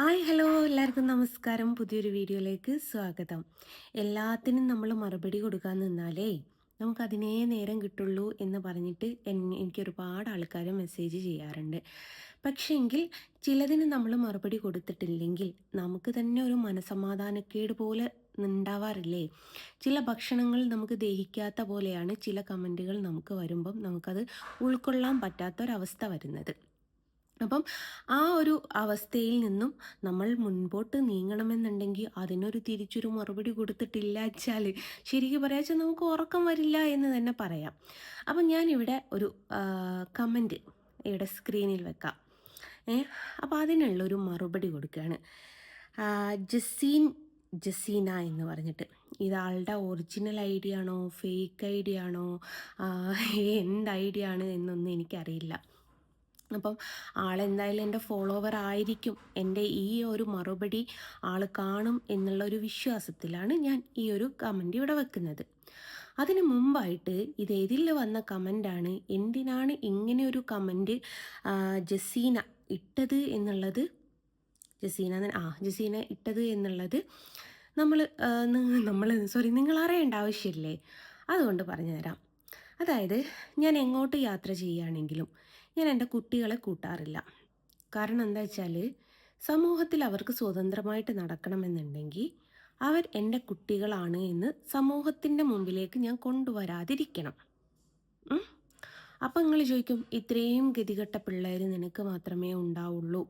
Hi hello. എല്ലാവർക്കും നമസ്കാരം. പുതിയൊരു വീഡിയോയിലേക്ക് സ്വാഗതം. എല്ലാത്തിനും നമ്മൾ മറുപടി കൊടുക്കാൻ നിന്നാലേ നമുക്കതിനേ നേരം കിട്ടുള്ളൂ എന്ന് പറഞ്ഞിട്ട് എനിക്ക് ഒരുപാട് ആൾക്കാർ മെസ്സേജ് ചെയ്യാറുണ്ട്. പക്ഷേങ്കിൽ ചിലതിന് നമ്മൾ മറുപടി കൊടുത്തിട്ടില്ലെങ്കിൽ നമുക്ക് തന്നെ ഒരു മനസമാധാനക്കേട് പോലെ ഉണ്ടാവാറില്ലേ ചില ഭക്ഷണങ്ങൾ നമുക്ക് ദഹിക്കാത്ത പോലെയാണ് ചില കമന്റുകൾ നമുക്ക് വരുമ്പം നമുക്കത് ഉൾക്കൊള്ളാൻ പറ്റാത്തൊരവസ്ഥ വരുന്നത്. അപ്പം ആ ഒരു അവസ്ഥയിൽ നിന്നും നമ്മൾ മുൻപോട്ട് നീങ്ങണമെന്നുണ്ടെങ്കിൽ അതിനൊരു തിരിച്ചൊരു മറുപടി കൊടുത്തിട്ടില്ല വെച്ചാൽ ശരിക്കും പറയാച്ചാൽ നമുക്ക് ഉറക്കം വരില്ല എന്ന് തന്നെ പറയാം. അപ്പം ഞാനിവിടെ ഒരു കമന്റ് ഇവിടെ സ്ക്രീനിൽ വെക്കാം. ഏ അപ്പോൾ അതിനുള്ളൊരു മറുപടി കൊടുക്കുകയാണ്. ജസീൻ ജസീന എന്ന് പറഞ്ഞിട്ട്. ഇതാളുടെ ഒറിജിനൽ ഐഡിയ ആണോ ഫേക്ക് ഐഡിയ ആണോ എന്ത് ഐഡിയ ആണ് എന്നൊന്നും എനിക്കറിയില്ല. അപ്പം ആളെന്തായാലും എന്റെ ഫോളോവർ ആയിരിക്കും. എന്റെ ഈ ഒരു മറുപടി ആൾ കാണും എന്നുള്ള ഒരു വിശ്വാസത്തിലാണ് ഞാൻ ഈ ഒരു കമന്റ് ഇവിടെ വെക്കുന്നത്. അതിന് മുമ്പായിട്ട് ഇത് എതിൽ വന്ന കമന്റാണ് എന്തിനാണ് ഇങ്ങനെ ഒരു കമന്റ് ജസീന ഇട്ടത് എന്നുള്ളത്? ജസീന ആ ജസീന ഇട്ടത് എന്നുള്ളത് നമ്മൾ നമ്മൾ സോറി നിങ്ങൾ അറിയേണ്ട ആവശ്യമില്ലേ? അതുകൊണ്ട് പറഞ്ഞു തരാം അതായത് ഞാൻ എങ്ങോട്ട് യാത്ര ചെയ്യുകയാണെങ്കിലും ഞാൻ എന്റെ കുട്ടികളെ കൂട്ടാറില്ല. കാരണം എന്താ വെച്ചാൽ സമൂഹത്തിൽ അവർക്ക് സ്വതന്ത്രമായിട്ട് നടക്കണമെന്നുണ്ടെങ്കിൽ അവർ എന്റെ കുട്ടികളാണ് എന്ന് സമൂഹത്തിന്റെ മുമ്പിലേക്ക് ഞാൻ കൊണ്ടുവരാതിരിക്കണം? അപ്പം നിങ്ങൾ ചോദിക്കും ഇത്രയും ഗതികെട്ട പിള്ളേർ നിനക്ക് മാത്രമേ ഉണ്ടാവുള്ളൂ.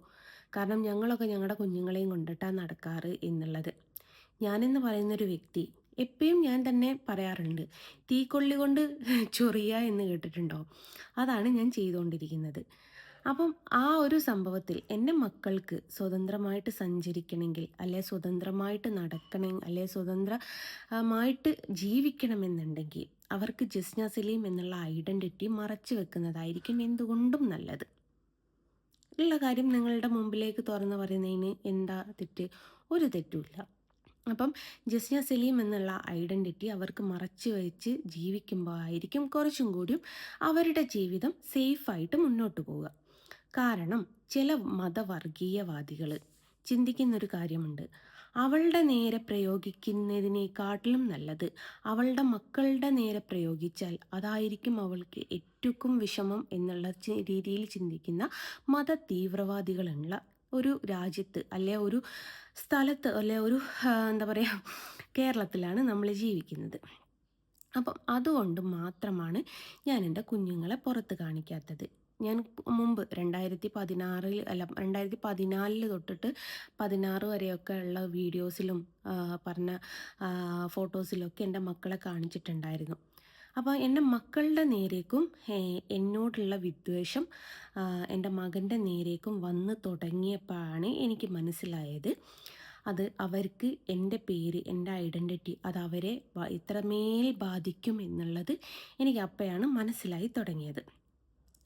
കാരണം ഞങ്ങളൊക്കെ ഞങ്ങളുടെ കുഞ്ഞുങ്ങളെയും കൊണ്ടിട്ടാണ് നടക്കാറ് എന്നുള്ളത്. ഞാനെന്ന് പറയുന്നൊരു വ്യക്തി എപ്പോഴും ഞാൻ തന്നെ പറയാറുണ്ട് തീക്കൊള്ളി കൊണ്ട് ചൊറിയ എന്ന് കേട്ടിട്ടുണ്ടോ? അതാണ് ഞാൻ ചെയ്തുകൊണ്ടിരിക്കുന്നത് അപ്പം ആ ഒരു സംഭവത്തിൽ എന്റെ മക്കൾക്ക് സ്വതന്ത്രമായിട്ട് സഞ്ചരിക്കണമെങ്കിൽ അല്ലെ സ്വതന്ത്രമായിട്ട് നടക്കണം അല്ലെ സ്വതന്ത്രമായിട്ട് ജീവിക്കണമെന്നുണ്ടെങ്കിൽ അവർക്ക് ജസ്ന സലീം എന്നുള്ള ഐഡന്റിറ്റി മറച്ചു വെക്കുന്നതായിരിക്കും എന്തുകൊണ്ടും നല്ലത്. ഉള്ള കാര്യം നിങ്ങളുടെ മുമ്പിലേക്ക് തുറന്ന് പറയുന്നതിന് എന്താ തെറ്റ്? ഒരു തെറ്റുമില്ല അപ്പം ജസ്ന സലീം എന്നുള്ള ഐഡന്റിറ്റി അവർക്ക് മറച്ചു വെച്ച് ജീവിക്കുമ്പോൾ ആയിരിക്കും കുറച്ചും കൂടിയും അവരുടെ ജീവിതം സേഫായിട്ട് മുന്നോട്ട് പോവുക. കാരണം ചില മതവർഗീയവാദികൾ ചിന്തിക്കുന്നൊരു കാര്യമുണ്ട്. അവളുടെ നേരെ പ്രയോഗിക്കുന്നതിനേക്കാട്ടിലും നല്ലത് അവളുടെ മക്കളുടെ നേരെ പ്രയോഗിച്ചാൽ അതായിരിക്കും അവൾക്ക് ഏറ്റവും വിഷമം എന്നുള്ള രീതിയിൽ ചിന്തിക്കുന്ന മത തീവ്രവാദികളുള്ള ഒരു രാജ്യത്ത് അല്ലെ ഒരു സ്ഥലത്ത് അല്ലെ ഒരു എന്താ പറയുക കേരളത്തിലാണ് നമ്മൾ ജീവിക്കുന്നത്. അപ്പം അതുകൊണ്ട് മാത്രമാണ് ഞാൻ എന്റെ കുഞ്ഞുങ്ങളെ പുറത്ത് കാണിക്കാത്തത്. ഞാൻ മുമ്പ് രണ്ടായിരത്തി പതിനാറിൽ അല്ല രണ്ടായിരത്തി പതിനാലിൽ തൊട്ടിട്ട് പതിനാറ് വരെയൊക്കെ ഉള്ള വീഡിയോസിലും പറഞ്ഞ ഫോട്ടോസിലൊക്കെ എന്റെ മക്കളെ കാണിച്ചിട്ടുണ്ടായിരുന്നു. അപ്പോൾ എന്റെ മക്കളുടെ നേരേക്കും എന്നോടുള്ള വിദ്വേഷം എന്റെ മകന്റെ നേരേക്കും വന്ന് തുടങ്ങിയപ്പോഴാണ് എനിക്ക് മനസ്സിലായത്. അത് അവർക്ക് എന്റെ പേര് എന്റെ ഐഡന്റിറ്റി അത് അവരെ ഇത്രമേൽ ബാധിക്കും എന്നുള്ളത് എനിക്ക് അപ്പോഴാണ് മനസ്സിലായി തുടങ്ങിയത്.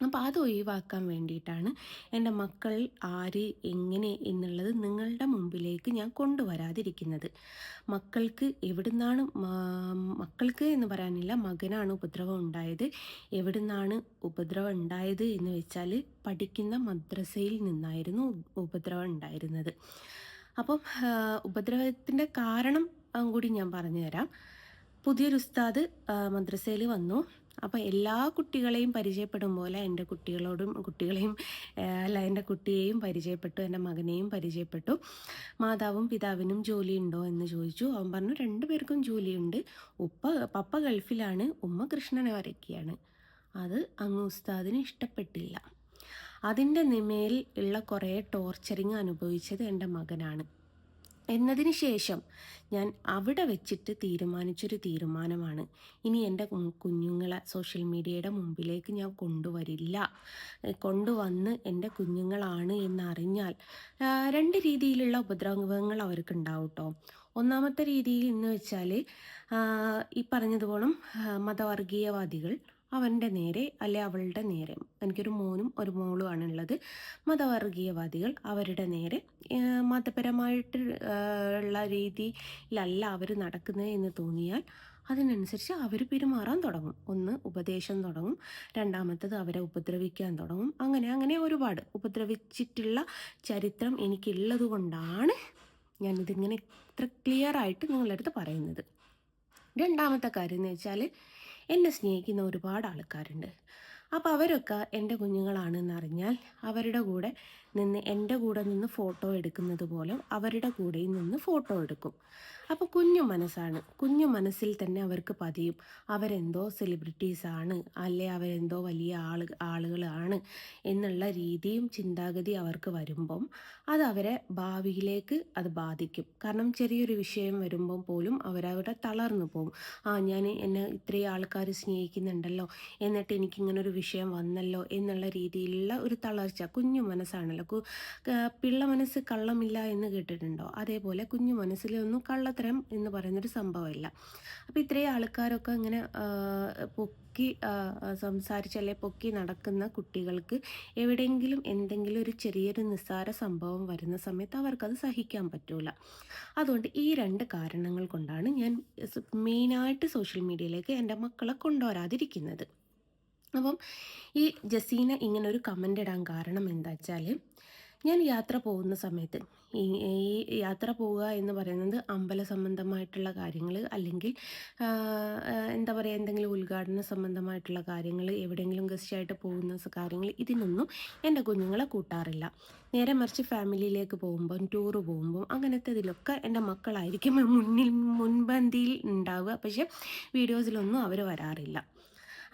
അപ്പോൾ അത് ഒഴിവാക്കാൻ വേണ്ടിയിട്ടാണ് എന്റെ മക്കൾ ആര് എങ്ങനെ എന്നുള്ളത് നിങ്ങളുടെ മുമ്പിലേക്ക് ഞാൻ കൊണ്ടുവരാതിരിക്കുന്നത്. മക്കൾക്ക് എവിടുന്നാണ് മക്കൾക്ക് എന്ന് പറയാനില്ല മകനാണ് ഉപദ്രവം ഉണ്ടായത്. എവിടുന്നാണ് ഉപദ്രവം ഉണ്ടായത് എന്ന് വെച്ചാൽ പഠിക്കുന്ന മദ്രസയിൽ നിന്നായിരുന്നു ഉപദ്രവം ഉണ്ടായിരുന്നത്. അപ്പം ഉപദ്രവത്തിന്റെ കാരണം കൂടി ഞാൻ പറഞ്ഞുതരാം. പുതിയൊരു ഉസ്താദ് മദ്രസയിൽ വന്നു. അപ്പോൾ എല്ലാ കുട്ടികളെയും പരിചയപ്പെടും പോലെ എന്റെ കുട്ടികളോടും കുട്ടികളെയും അല്ല എന്റെ കുട്ടിയെയും പരിചയപ്പെട്ടു എന്റെ മകനെയും പരിചയപ്പെട്ടു. മാതാവും പിതാവിനും ജോലിയുണ്ടോ എന്ന് ചോദിച്ചു. അവൻ പറഞ്ഞു രണ്ടു പേർക്കും ജോലിയുണ്ട്. ഉപ്പ പപ്പ ഗൾഫിലാണ് ഉമ്മ കൃഷ്ണനെ വരയ്ക്കുകയാണ് അത് അങ്ങ് ഉസ്താദിന് ഇഷ്ടപ്പെട്ടില്ല. അതിന്റെ നിമേൽ ഉള്ള കുറേ ടോർച്ചറിങ് അനുഭവിച്ചത് എന്റെ മകനാണ്. എന്നതിന് ശേഷം ഞാൻ അവിടെ വെച്ചിട്ട് തീരുമാനിച്ചൊരു തീരുമാനമാണ്. ഇനി എന്റെ കുഞ്ഞുങ്ങളെ സോഷ്യൽ മീഡിയയുടെ മുമ്പിലേക്ക് ഞാൻ കൊണ്ടുവരില്ല. കൊണ്ടുവന്ന് എന്റെ കുഞ്ഞുങ്ങളാണ് എന്നറിഞ്ഞാൽ രണ്ട് രീതിയിലുള്ള ഉപദ്രവങ്ങൾ അവർക്ക് ഉണ്ടാവും കേട്ടോ ഒന്നാമത്തെ രീതിയിൽ എന്ന് വെച്ചാൽ ഈ പറഞ്ഞതുപോലെ മതവർഗീയവാദികൾ അവന്റെ നേരെ അല്ലെ അവളുടെ നേരെ. എനിക്കൊരു മോനും ഒരു മോളും ഉള്ളത്. മതവർഗീയവാദികൾ അവരുടെ നേരെ. മതപരമായിട്ട് ഉള്ള രീതിയിലല്ല അവർ നടക്കുന്നത് എന്ന് തോന്നിയാൽ അതിനനുസരിച്ച് അവർ പെരുമാറാൻ തുടങ്ങും. ഒന്ന് ഉപദേശം തുടങ്ങും. രണ്ടാമത്തത് അവരെ ഉപദ്രവിക്കാൻ തുടങ്ങും. അങ്ങനെ അങ്ങനെ ഒരുപാട് ഉപദ്രവിച്ചിട്ടുള്ള ചരിത്രം എനിക്കുള്ളത് കൊണ്ടാണ് ഞാനിതിങ്ങനെ ഇത്ര ക്ലിയർ ആയിട്ട് നിങ്ങളുടെ അടുത്ത് പറയുന്നത്. രണ്ടാമത്തെ കാര്യം എന്ന് വെച്ചാൽ എന്നെ സ്നേഹിക്കുന്ന ഒരുപാട് ആൾക്കാരുണ്ട്. അപ്പോൾ അവരൊക്കെ എന്റെ കുഞ്ഞുങ്ങളാണെന്നറിഞ്ഞാൽ അവരുടെ കൂടെ നിന്ന് എന്റെ കൂടെ നിന്ന് ഫോട്ടോ എടുക്കുന്നത് പോലെ അവരുടെ കൂടെയും നിന്ന് ഫോട്ടോ എടുക്കും. അപ്പോൾ കുഞ്ഞു മനസ്സാണ്. കുഞ്ഞു മനസ്സിൽ തന്നെ അവർക്ക് പതിയും. അവരെന്തോ സെലിബ്രിറ്റീസാണ് അല്ലെ അവരെന്തോ വലിയ ആൾ ആളുകളാണ് എന്നുള്ള രീതിയും ചിന്താഗതി അവർക്ക് വരുമ്പം അത് അവരെ ഭാവിയിലേക്ക് അത് ബാധിക്കും. കാരണം ചെറിയൊരു വിഷയം വരുമ്പം പോലും അവരവിടെ തളർന്നു പോകും. ആ ഞാൻ എന്നെ ഇത്രയും ആൾക്കാർ സ്നേഹിക്കുന്നുണ്ടല്ലോ. എന്നിട്ട് എനിക്കിങ്ങനൊരു വിഷയം വന്നല്ലോ എന്നുള്ള രീതിയിലുള്ള ഒരു തളർച്ച കുഞ്ഞു മനസ്സാണല്ലോ. കു പിള്ള മനസ്സ് കള്ളമില്ല എന്ന് കേട്ടിട്ടുണ്ടോ? അതേപോലെ കുഞ്ഞു മനസ്സിലൊന്നും കള്ളത്തരം എന്ന് പറയുന്നൊരു സംഭവമില്ല. അപ്പോൾ ഇത്രയും ആൾക്കാരൊക്കെ ഇങ്ങനെ പൊക്കി സംസാരിച്ച് അല്ലെ പൊക്കി നടക്കുന്ന കുട്ടികൾക്ക് എവിടെയെങ്കിലും എന്തെങ്കിലും ഒരു ചെറിയൊരു നിസ്സാര സംഭവം വരുന്ന സമയത്ത് അവർക്കത് സഹിക്കാൻ പറ്റൂല. അതുകൊണ്ട് ഈ രണ്ട് കാരണങ്ങൾ കൊണ്ടാണ് ഞാൻ മെയിനായിട്ട് സോഷ്യൽ മീഡിയയിലേക്ക് എന്റെ മക്കളെ കൊണ്ടുവരാതിരിക്കുന്നത്. അപ്പം ഈ ജസീന ഇങ്ങനെ ഒരു കമന്റ് ഇടാൻ കാരണം എന്താ വെച്ചാൽ ഞാൻ യാത്ര പോകുന്ന സമയത്ത് ഈ യാത്ര പോവുക എന്ന് പറയുന്നത് അമ്പല സംബന്ധമായിട്ടുള്ള കാര്യങ്ങൾ അല്ലെങ്കിൽ എന്താ പറയുക എന്തെങ്കിലും ഉദ്ഘാടന സംബന്ധമായിട്ടുള്ള കാര്യങ്ങൾ എവിടെയെങ്കിലും ഗസ്റ്റായിട്ട് പോകുന്ന കാര്യങ്ങൾ ഇതിനൊന്നും എന്റെ കുഞ്ഞുങ്ങളെ കൂട്ടാറില്ല. നേരെ മറിച്ച് ഫാമിലിയിലേക്ക് പോകുമ്പം ടൂറ് പോകുമ്പം അങ്ങനത്തെ ഇതിലൊക്കെ എന്റെ മക്കളായിരിക്കും മുന്നിൽ മുൻപന്തിയിൽ ഉണ്ടാവുക. പക്ഷേ വീഡിയോസിലൊന്നും അവർ വരാറില്ല.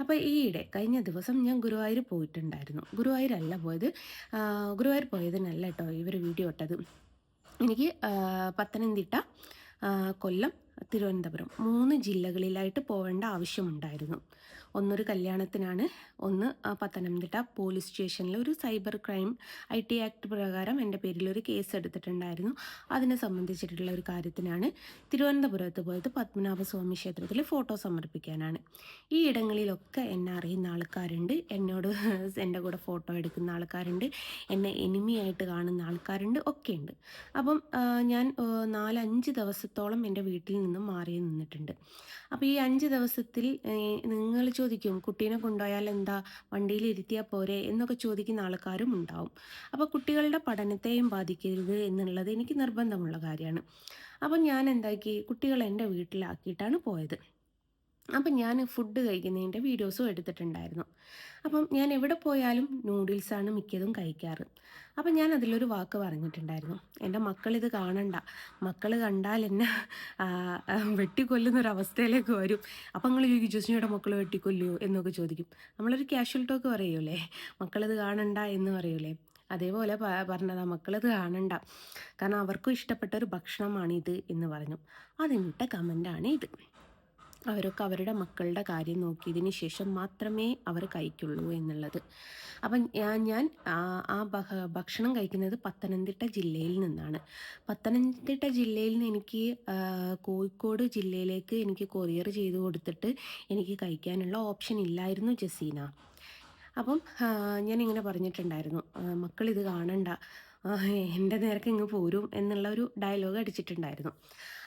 അപ്പോൾ ഈയിടെ കഴിഞ്ഞ ദിവസം ഞാൻ ഗുരുവായൂർ പോയിട്ടുണ്ടായിരുന്നു. ഗുരുവായൂരല്ല പോയത്. ഗുരുവായൂർ പോയതിനല്ല കേട്ടോ ഇവർ വീഡിയോ ഇട്ടത്. എനിക്ക് പത്തനംതിട്ട കൊല്ലം തിരുവനന്തപുരം മൂന്ന് ജില്ലകളിലായിട്ട് പോകേണ്ട ആവശ്യമുണ്ടായിരുന്നു. ഒന്നൊരു കല്യാണത്തിനാണ്. ഒന്ന് പത്തനംതിട്ട പോലീസ് സ്റ്റേഷനിൽ ഒരു cyber crime I T act പ്രകാരം എന്റെ പേരിൽ ഒരു കേസ് എടുത്തിട്ടുണ്ടായിരുന്നു. അതിനെ സംബന്ധിച്ചിട്ടുള്ള ഒരു കാര്യത്തിനാണ് തിരുവനന്തപുരത്ത് പോയത് പത്മനാഭസ്വാമി ക്ഷേത്രത്തിൽ ഫോട്ടോ സമർപ്പിക്കാനാണ്. ഈ ഇടങ്ങളിലൊക്കെ എന്നെ അറിയുന്ന ആൾക്കാരുണ്ട്. എന്നോട് എന്റെ കൂടെ ഫോട്ടോ എടുക്കുന്ന ആൾക്കാരുണ്ട്. എന്നെ എനിമിയായിട്ട് കാണുന്ന ആൾക്കാരുണ്ട്. ഒക്കെയുണ്ട്. അപ്പം ഞാൻ നാലഞ്ച് ദിവസത്തോളം എന്റെ വീട്ടിൽ നിന്നും മാറി നിന്നിട്ടുണ്ട്. അപ്പോൾ ഈ അഞ്ച് ദിവസത്തിൽ നിങ്ങൾ ചോദിക്കും കുട്ടീനെ കൊണ്ടുപോയാൽ എന്താ? വണ്ടിയിൽ ഇരുത്തിയാൽ പോരെ? എന്നൊക്കെ ചോദിക്കുന്ന ആൾക്കാരും ഉണ്ടാവും. അപ്പോൾ കുട്ടികളുടെ പഠനത്തെയും ബാധിക്കരുത് എന്നുള്ളത് എനിക്ക് നിർബന്ധമുള്ള കാര്യമാണ്. അപ്പം ഞാൻ എന്താക്കി? കുട്ടികളെ എന്റെ വീട്ടിലാക്കിയിട്ടാണ് പോയത്. അപ്പം ഞാൻ ഫുഡ് കഴിക്കുന്നതിന്റെ വീഡിയോസും എടുത്തിട്ടുണ്ടായിരുന്നു. അപ്പം ഞാൻ എവിടെ പോയാലും നൂഡിൽസാണ് മിക്കതും കഴിക്കാറ്. അപ്പം ഞാൻ അതിലൊരു വാക്ക് പറഞ്ഞിട്ടുണ്ടായിരുന്നു. എന്റെ മക്കളിത് കാണണ്ട. മക്കൾ കണ്ടാൽ എന്നെ വെട്ടിക്കൊല്ലുന്നൊരവസ്ഥയിലേക്ക് വരും. അപ്പം നിങ്ങൾ ചോദിക്കും ജോസ്നിയുടെ മക്കൾ വെട്ടിക്കൊല്ലുമോ എന്നൊക്കെ ചോദിക്കും. നമ്മളൊരു ക്യാഷ്വൽ ടോക്ക് പറയൂലേ? മക്കളിത് കാണണ്ട എന്ന് പറയൂലേ? അതേപോലെ പറഞ്ഞതാ മക്കളത് കാണണ്ട. കാരണം അവർക്കും ഇഷ്ടപ്പെട്ട ഒരു ഭക്ഷണമാണിത് എന്ന് പറഞ്ഞു. അതിനിട്ട കമന്റാണ് ഇത്. അവരൊക്കെ അവരുടെ മക്കളുടെ കാര്യം നോക്കിയതിന് ശേഷം മാത്രമേ അവർ കഴിക്കുള്ളൂ എന്നുള്ളത്. അപ്പം ഞാൻ ആ ഭക്ഷണം കഴിക്കുന്നത് പത്തനംതിട്ട ജില്ലയിൽ നിന്നാണ്. പത്തനംതിട്ട ജില്ലയിൽ നിന്ന് എനിക്ക് കോഴിക്കോട് ജില്ലയിലേക്ക് എനിക്ക് കൊറിയർ ചെയ്ത് കൊടുത്തിട്ട് എനിക്ക് കഴിക്കാനുള്ള ഓപ്ഷൻ ഇല്ലായിരുന്നു ജസീന. അപ്പം ഞാൻ ഇങ്ങനെ പറഞ്ഞിട്ടുണ്ടായിരുന്നു മക്കളിത് കാണണ്ട എന്റെ നേരക്ക് ഇങ്ങ് പോരും എന്നുള്ള ഒരു ഡയലോഗ് അടിച്ചിട്ടുണ്ടായിരുന്നു.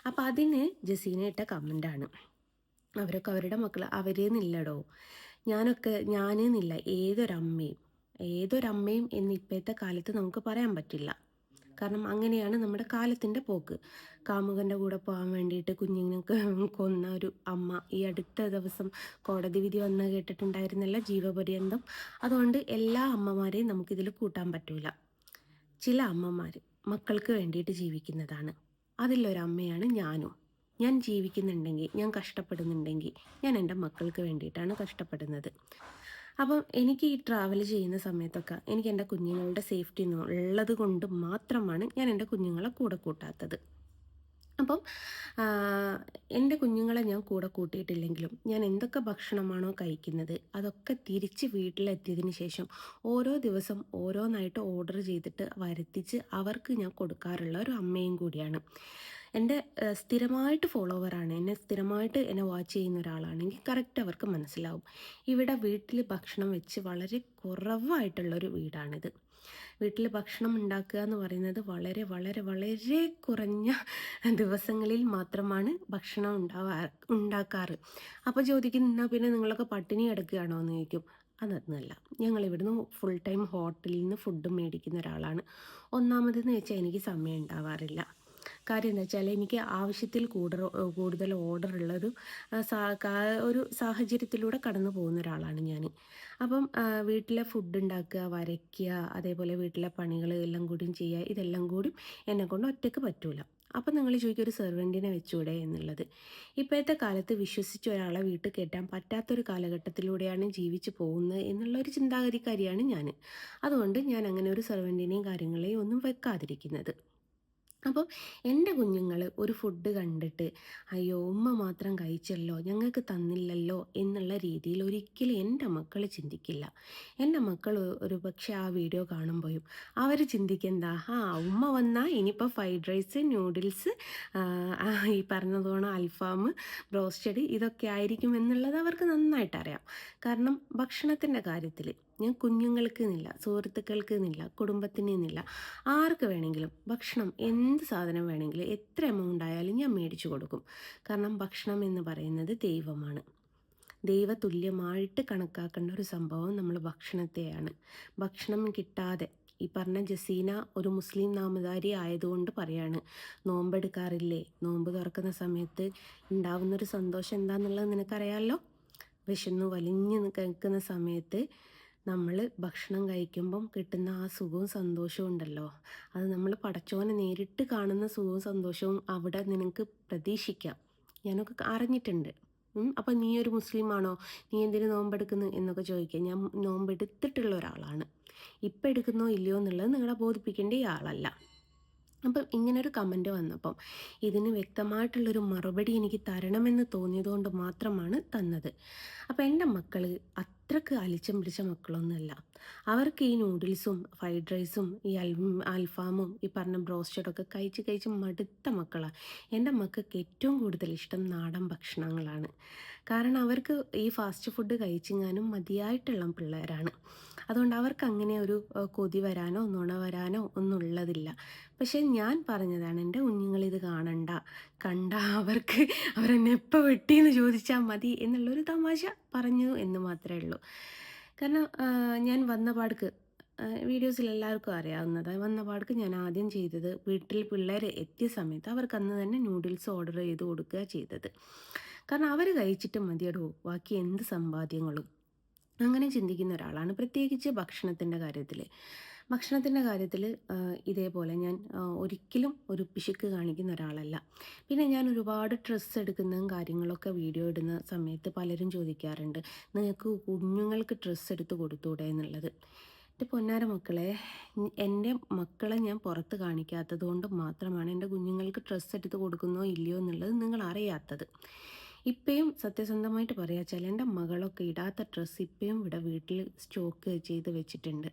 അപ്പോൾ അതിന് ജസീന ഇട്ട കമന്റാണ് അവരൊക്കെ അവരുടെ മക്കൾ അവരേന്നില്ലടോ ഞാനൊക്കെ ഞാനേന്നില്ല ഏതൊരമ്മയും ഏതൊരമ്മയും എന്ന് ഇപ്പോഴത്തെ കാലത്ത് നമുക്ക് പറയാൻ പറ്റില്ല. കാരണം അങ്ങനെയാണ് നമ്മുടെ കാലത്തിന്റെ പോക്ക്. കാമുകന്റെ കൂടെ പോകാൻ വേണ്ടിയിട്ട് കുഞ്ഞിനൊക്കെ കൊന്ന ഒരു അമ്മ. ഈ അടുത്ത ദിവസം കോടതി വിധി വന്ന് കേട്ടിട്ടുണ്ടായിരുന്നില്ല ജീവപര്യന്തം. അതുകൊണ്ട് എല്ലാ അമ്മമാരെയും നമുക്കിതിൽ കൂട്ടാൻ പറ്റില്ല ചില അമ്മമാർ മക്കൾക്ക് വേണ്ടിയിട്ട് ജീവിക്കുന്നതാണ്. അതിലൊരമ്മയാണ് ഞാനും. ഞാൻ ജീവിക്കുന്നുണ്ടെങ്കിൽ ഞാൻ കഷ്ടപ്പെടുന്നുണ്ടെങ്കിൽ ഞാൻ എന്റെ മക്കൾക്ക് വേണ്ടിയിട്ടാണ് കഷ്ടപ്പെടുന്നത്. അപ്പം എനിക്ക് ഈ ട്രാവൽ ചെയ്യുന്ന സമയത്തൊക്കെ എനിക്ക് എന്റെ കുഞ്ഞുങ്ങളുടെ സേഫ്റ്റി ഉള്ളത് കൊണ്ട് മാത്രമാണ് ഞാൻ എന്റെ കുഞ്ഞുങ്ങളെ കൂടെ കൂട്ടാത്തത്. അപ്പം എന്റെ കുഞ്ഞുങ്ങളെ ഞാൻ കൂടെ കൂട്ടിയിട്ടില്ലെങ്കിലും ഞാൻ എന്തൊക്കെ ഭക്ഷണമാണോ കഴിക്കുന്നത് അതൊക്കെ തിരിച്ച് വീട്ടിലെത്തിയതിന് ശേഷം ഓരോ ദിവസം ഓരോന്നായിട്ട് ഓർഡർ ചെയ്തിട്ട് വരുത്തിച്ച് അവർക്ക് ഞാൻ കൊടുക്കാറുള്ള ഒരു അമ്മയും കൂടിയാണ്. എന്റെ സ്ഥിരമായിട്ട് ഫോളോവറാണ്. എന്നെ സ്ഥിരമായിട്ട് എന്നെ വാച്ച് ചെയ്യുന്ന ഒരാളാണെങ്കിൽ കറക്റ്റ് അവർക്ക് മനസ്സിലാവും. ഇവിടെ വീട്ടിൽ ഭക്ഷണം വെച്ച് വളരെ കുറവായിട്ടുള്ളൊരു വീടാണിത്. വീട്ടിൽ ഭക്ഷണം ഉണ്ടാക്കുക എന്ന് പറയുന്നത് വളരെ വളരെ വളരെ കുറഞ്ഞ ദിവസങ്ങളിൽ മാത്രമാണ് ഭക്ഷണം ഉണ്ടാവാ ഉണ്ടാക്കാറ്. അപ്പോൾ ചോദിക്കും എന്നാൽ പിന്നെ നിങ്ങളൊക്കെ പട്ടിണി കിടക്കുകയാണോ? എന്ന് ചോദിക്കും. അതൊന്നുമല്ല. ഞങ്ങൾ ഇവിടുന്ന് ഫുൾ ടൈം ഹോട്ടലിൽ നിന്ന് ഫുഡ് മേടിക്കുന്ന ഒരാളാണ്. ഒന്നാമതെന്ന് വെച്ചാൽ എനിക്ക് സമയം ഉണ്ടാവാറില്ല. കാര്യം എന്താ വെച്ചാൽ എനിക്ക് ആവശ്യത്തിൽ കൂടുതൽ കൂടുതൽ ഓർഡർ ഉള്ളൊരു ഒരു സാഹചര്യത്തിലൂടെ കടന്നു പോകുന്ന ഒരാളാണ് ഞാൻ അപ്പം വീട്ടിലെ ഫുഡ് ഉണ്ടാക്കുക വരയ്ക്കുക അതേപോലെ വീട്ടിലെ പണികൾ എല്ലാം കൂടിയും ചെയ്യുക ഇതെല്ലാം കൂടി എന്നെ കൊണ്ട് ഒറ്റയ്ക്ക് പറ്റൂല. അപ്പം നിങ്ങൾ ചോദിക്കും ഒരു സെർവന്റിനെ വെച്ചൂടെ എന്നുള്ളത്. ഇപ്പോഴത്തെ കാലത്ത് വിശ്വസിച്ച് ഒരാളെ വീട്ടിൽ കയറ്റാൻ പറ്റാത്തൊരു കാലഘട്ടത്തിലൂടെയാണ് ജീവിച്ച് പോകുന്നത് എന്നുള്ള ഒരു ചിന്താഗതിക്കാരിയാണ് ഞാൻ അതുകൊണ്ട് ഞാൻ അങ്ങനെ ഒരു സെർവന്റിനെയും കാര്യങ്ങളെയും ഒന്നും വെക്കാതിരിക്കുന്നത്. അപ്പോൾ എന്റെ കുഞ്ഞുങ്ങൾ ഒരു ഫുഡ് കണ്ടിട്ട് അയ്യോ ഉമ്മ മാത്രം കഴിച്ചല്ലോ ഞങ്ങൾക്ക് തന്നില്ലല്ലോ എന്നുള്ള രീതിയിൽ ഒരിക്കലും എന്റെ മക്കൾ ചിന്തിക്കില്ല. എന്റെ മക്കൾ ഒരു പക്ഷേ ആ വീഡിയോ കാണുമ്പോഴും അവർ ചിന്തിക്കെന്താ? ആ ഉമ്മ വന്നാൽ ഇനിയിപ്പോൾ ഫ്രൈഡ് റൈസ് ന്യൂഡിൽസ് ഈ പറഞ്ഞതുകൊണ്ട് അൽഫാം ബ്രോസ്റ്റഡ് ഇതൊക്കെ ആയിരിക്കും എന്നുള്ളത് അവർക്ക് നന്നായിട്ട് അറിയാം കാരണം ഭക്ഷണത്തിന്റെ കാര്യത്തിൽ ഞാൻ കുഞ്ഞുങ്ങൾക്ക് എന്നില്ല സുഹൃത്തുക്കൾക്ക് എന്നില്ല കുടുംബത്തിന് എന്നില്ല ആർക്ക് വേണമെങ്കിലും ഭക്ഷണം എന്ത് സാധനം വേണമെങ്കിലും എത്ര എമൗണ്ട് ആയാലും ഞാൻ മേടിച്ചു കൊടുക്കും. കാരണം ഭക്ഷണം എന്ന് പറയുന്നത് ദൈവമാണ്. ദൈവതുല്യമായിട്ട് കണക്കാക്കേണ്ട ഒരു സംഭവം നമ്മൾ ഭക്ഷണത്തെയാണ്. ഭക്ഷണം കിട്ടാതെ ഈ പറഞ്ഞ ജസീന ഒരു മുസ്ലിം നാമധാരി ആയതുകൊണ്ട് പറയാണ് നോമ്പെടുക്കാറില്ലേ? നോമ്പ് തുറക്കുന്ന സമയത്ത് ഉണ്ടാവുന്നൊരു സന്തോഷം എന്താണെന്നുള്ളത് നിനക്കറിയാമല്ലോ വിശന്നു വലിഞ്ഞു നിൽക്കുന്ന സമയത്ത് നമ്മൾ ഭക്ഷണം കഴിക്കുമ്പം കിട്ടുന്ന ആ സുഖവും സന്തോഷവും ഉണ്ടല്ലോ. അത് നമ്മൾ പടച്ചോനെ നേരിട്ട് കാണുന്ന സുഖവും സന്തോഷവും അവിടെ നിനക്ക് പ്രതീക്ഷിക്കാം. ഞാനൊക്കെ അറിഞ്ഞിട്ടുണ്ട്. അപ്പം നീ ഒരു മുസ്ലിമാണോ? നീ എന്തിനു നോമ്പെടുക്കുന്നു എന്നൊക്കെ ചോദിക്കുക. ഞാൻ നോമ്പെടുത്തിട്ടുള്ള ഒരാളാണ്. ഇപ്പം എടുക്കുന്നോ ഇല്ലയോ എന്നുള്ളത് നിങ്ങളെ ബോധിപ്പിക്കേണ്ട ആളല്ല. അപ്പം ഇങ്ങനൊരു കമന്റ് വന്നപ്പം ഇതിന് വ്യക്തമായിട്ടുള്ളൊരു മറുപടി എനിക്ക് തരണമെന്ന് തോന്നിയതുകൊണ്ട് മാത്രമാണ് തന്നത്. അപ്പം എന്റെ മക്കൾ അത്രയ്ക്ക് അലിച്ചം പിടിച്ച മക്കളൊന്നുമല്ല. അവർക്ക് ഈ നൂഡിൽസും ഫ്രൈഡ് റൈസും ഈ അൽ അൽഫാമും ഈ പറഞ്ഞ ബ്രോസ്റ്റഡൊക്കെ കഴിച്ച് കഴിച്ച് മടുത്ത മക്കളാണ് എന്റെ മക്കൾക്ക് ഏറ്റവും കൂടുതൽ ഇഷ്ടം നാടൻ ഭക്ഷണങ്ങളാണ്. കാരണം അവർക്ക് ഈ ഫാസ്റ്റ് ഫുഡ് കഴിച്ചിങ്ങാനും മതിയായിട്ടുള്ള പിള്ളേരാണ്. അതുകൊണ്ട് അവർക്ക് അങ്ങനെ ഒരു കൊതി വരാനോ നുണ വരാനോ ഒന്നും ഉള്ളതില്ല പക്ഷേ ഞാൻ പറഞ്ഞതാണ് എന്റെ കുഞ്ഞുങ്ങൾ ഇത് കാണണ്ട. കണ്ട അവർക്ക് അവരെന്നെ എപ്പോൾ വെട്ടിയെന്ന് ചോദിച്ചാൽ മതി എന്നുള്ളൊരു തമാശ പറഞ്ഞു എന്ന് മാത്രമേ ഉള്ളൂ. കാരണം ഞാൻ വന്ന പാടക്ക് വീഡിയോസിൽ എല്ലാവർക്കും അറിയാവുന്നത് വന്ന പാടക്ക് ഞാൻ ആദ്യം ചെയ്തത് വീട്ടിൽ പിള്ളേർ എത്തിയ സമയത്ത് അവർക്ക് അന്ന് തന്നെ നൂഡിൽസ് ഓർഡർ ചെയ്ത് കൊടുക്കുക ചെയ്തത്. കാരണം അവർ കഴിച്ചിട്ട് മതിയടോ ബാക്കി എന്ത് സമ്പാദ്യങ്ങളും. അങ്ങനെ ചിന്തിക്കുന്ന ഒരാളാണ്. പ്രത്യേകിച്ച് ഭക്ഷണത്തിന്റെ കാര്യത്തിൽ ഭക്ഷണത്തിന്റെ കാര്യത്തിൽ ഇതേപോലെ ഞാൻ ഒരിക്കലും ഒരു പിശുക്ക് കാണിക്കുന്ന ഒരാളല്ല. പിന്നെ ഞാൻ ഒരുപാട് ഡ്രസ്സ് എടുക്കുന്നതും കാര്യങ്ങളൊക്കെ വീഡിയോ ഇടുന്ന സമയത്ത് പലരും ചോദിക്കാറുണ്ട് നിങ്ങൾക്ക് കുഞ്ഞുങ്ങൾക്ക് ഡ്രസ്സ് എടുത്ത് കൊടുത്തൂടെ എന്നുള്ളത്? എന്റെ പൊന്നാര മക്കളെ എന്റെ മക്കളെ ഞാൻ പുറത്ത് കാണിക്കാത്തത് കൊണ്ട് മാത്രമാണ് എന്റെ കുഞ്ഞുങ്ങൾക്ക് ഡ്രസ്സ് എടുത്ത് കൊടുക്കുന്നോ ഇല്ലയോ എന്നുള്ളത് നിങ്ങൾ അറിയാത്തത്. ഇപ്പോഴും സത്യസന്ധമായിട്ട് പറയാച്ചാൽ എന്റെ മകളൊക്കെ ഇടാത്ത ഡ്രസ്സ് ഇപ്പോഴും ഇവിടെ വീട്ടിൽ സ്റ്റോക്ക് ചെയ്ത് വെച്ചിട്ടുണ്ട്.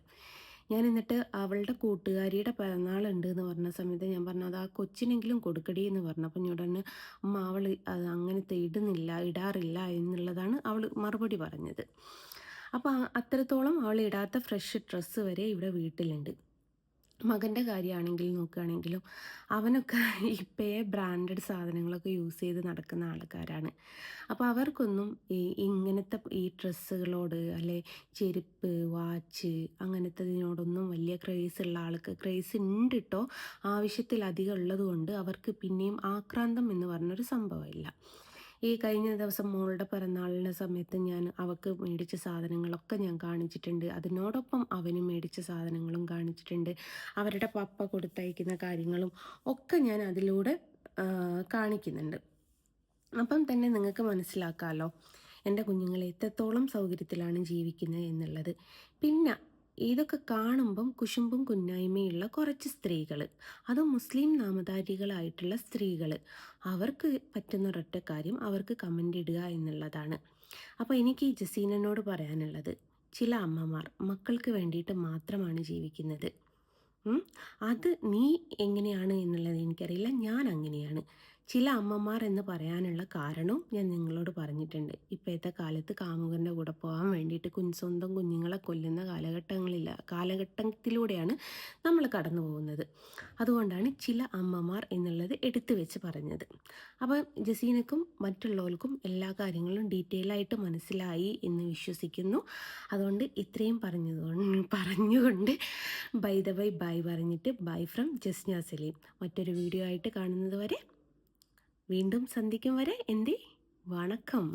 ഞാൻ എന്നിട്ട് അവളുടെ കൂട്ടുകാരിയുടെ പിറന്നാളുണ്ട് എന്ന് പറഞ്ഞ സമയത്ത് ഞാൻ പറഞ്ഞു അത് ആ കൊച്ചിനെങ്കിലും കൊടുക്കടി എന്ന് പറഞ്ഞു. അപ്പം ഞാൻ അമ്മ അവൾ അത് അങ്ങനത്തെ ഇടുന്നില്ല ഇടാറില്ല എന്നുള്ളതാണ് അവൾ മറുപടി പറഞ്ഞത്. അപ്പോൾ അത്രത്തോളം അവൾ ഇടാത്ത ഫ്രഷ് ഡ്രസ്സ് വരെ ഇവിടെ വീട്ടിലുണ്ട്. മകന്റെ കാര്യമാണെങ്കിൽ നോക്കുകയാണെങ്കിലും അവനൊക്കെ ഇപ്പേ ബ്രാൻഡഡ് സാധനങ്ങളൊക്കെ യൂസ് ചെയ്ത് നടക്കുന്ന ആൾക്കാരാണ്. അപ്പോൾ അവർക്കൊന്നും ഈ ഇങ്ങനത്തെ ഈ ഡ്രസ്സുകളോട് അല്ലെ ചെരുപ്പ് വാച്ച് അങ്ങനത്തതിനോടൊന്നും വലിയ ക്രേസ് ഉള്ള ആൾക്ക് ക്രേസ് ഉണ്ട് കേട്ടോ ആവശ്യത്തിലധികം ഉള്ളത് കൊണ്ട് അവർക്ക് പിന്നെയും ആക്രാന്തം എന്ന് പറഞ്ഞൊരു സംഭവമില്ല ഈ കഴിഞ്ഞ ദിവസം മോളുടെ പിറന്നാളിന്റെ സമയത്ത് ഞാൻ അവൾക്ക് മേടിച്ച സാധനങ്ങളൊക്കെ ഞാൻ കാണിച്ചിട്ടുണ്ട്. അതിനോടൊപ്പം അവന് മേടിച്ച സാധനങ്ങളും കാണിച്ചിട്ടുണ്ട്. അവരുടെ പപ്പ കൊടുത്തയക്കുന്ന കാര്യങ്ങളും ഒക്കെ ഞാൻ അതിലൂടെ കാണിക്കുന്നുണ്ട്. അപ്പം തന്നെ നിങ്ങൾക്ക് മനസ്സിലാക്കാമല്ലോ എന്റെ കുഞ്ഞുങ്ങളെ എത്രത്തോളം സൗകര്യത്തിലാണ് ജീവിക്കുന്നത് എന്നുള്ളത്. പിന്നെ ഇതൊക്കെ കാണുമ്പം കുശുമ്പും കുന്നായ്മയുള്ള കുറച്ച് സ്ത്രീകൾ അത് മുസ്ലിം നാമധാരികളായിട്ടുള്ള സ്ത്രീകൾ അവർക്ക് പറ്റുന്ന ഒരൊറ്റ കാര്യം അവർക്ക് കമന്റ് ഇടുക എന്നുള്ളതാണ്. അപ്പോൾ എനിക്ക് ഈ ജസീനനോട് പറയാനുള്ളത് ചില അമ്മമാർ മക്കൾക്ക് വേണ്ടിയിട്ട് മാത്രമാണ് ജീവിക്കുന്നത്. അത് നീ എങ്ങനെയാണ് എന്നുള്ളത് എനിക്കറിയില്ല. ഞാൻ അങ്ങനെയാണ്. ചില അമ്മമാർ എന്ന് പറയാനുള്ള കാരണവും ഞാൻ നിങ്ങളോട് പറഞ്ഞിട്ടുണ്ട്. ഇപ്പോഴത്തെ കാലത്ത് കാമുകന്റെ കൂടെ പോകാൻ വേണ്ടിയിട്ട് കുഞ്ഞ് സ്വന്തം കുഞ്ഞുങ്ങളെ കൊല്ലുന്ന കാലഘട്ടങ്ങളില്ല കാലഘട്ടത്തിലൂടെയാണ് നമ്മൾ കടന്നു പോകുന്നത്. അതുകൊണ്ടാണ് ചില അമ്മമാർ എന്നുള്ളത് എടുത്തു വെച്ച് പറഞ്ഞത്. അപ്പം ജസീനക്കും മറ്റുള്ളവർക്കും എല്ലാ കാര്യങ്ങളും ഡീറ്റെയിൽ ആയിട്ട് മനസ്സിലായി എന്ന് വിശ്വസിക്കുന്നു. അതുകൊണ്ട് ഇത്രയും പറഞ്ഞതുകൊണ്ട് പറഞ്ഞുകൊണ്ട് ബൈ ദ ബൈ ബൈ പറഞ്ഞിട്ട് ബൈ ഫ്രം ജസ്ന സലീം. മറ്റൊരു വീഡിയോ ആയിട്ട് കാണുന്നത് വരെ വീണ്ടും സന്ധിക്കും വരെ എന്റെ വണക്കം.